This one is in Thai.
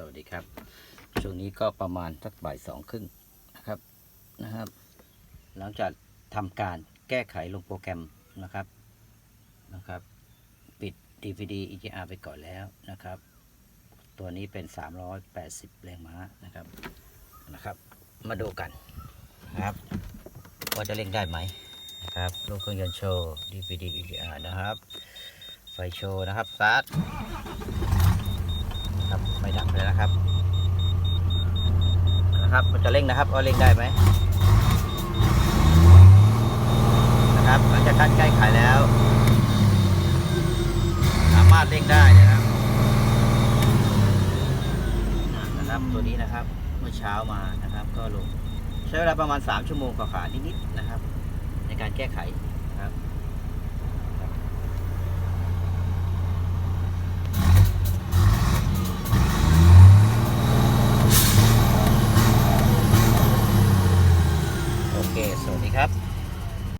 สวัสดีครับ ช่วงนี้ก็ประมาณสักบ่ายสองครึ่งนะครับนะครับ หลังจากทำการแก้ไขลงโปรแกรมนะครับนะครับ ปิด DVD EGR ไปก่อนแล้วนะครับ ตัวนี้เป็น 380 แรงม้านะครับนะครับ มาดูกันนะครับ ว่าจะเร่งได้ไหมนะครับลูกเครื่องยนต์โชว์ DVD EGR นะครับ ไฟโชว์นะครับสตาร์ทครับไม่ดับเลยนะครับ นะครับ มันจะเร่งนะครับว่าเร่งได้ไหมนะครับหลังจากการใกล้ขายแล้ว สามารถเร่งได้นะครับนะครับตัวนี้นะครับเมื่อเช้ามานะครับ ก็ลงใช้เวลาประมาณ 3 ชั่วโมงกว่าๆนิดๆนะครับ ในการแก้ไขนะครับ สวัสดีครับ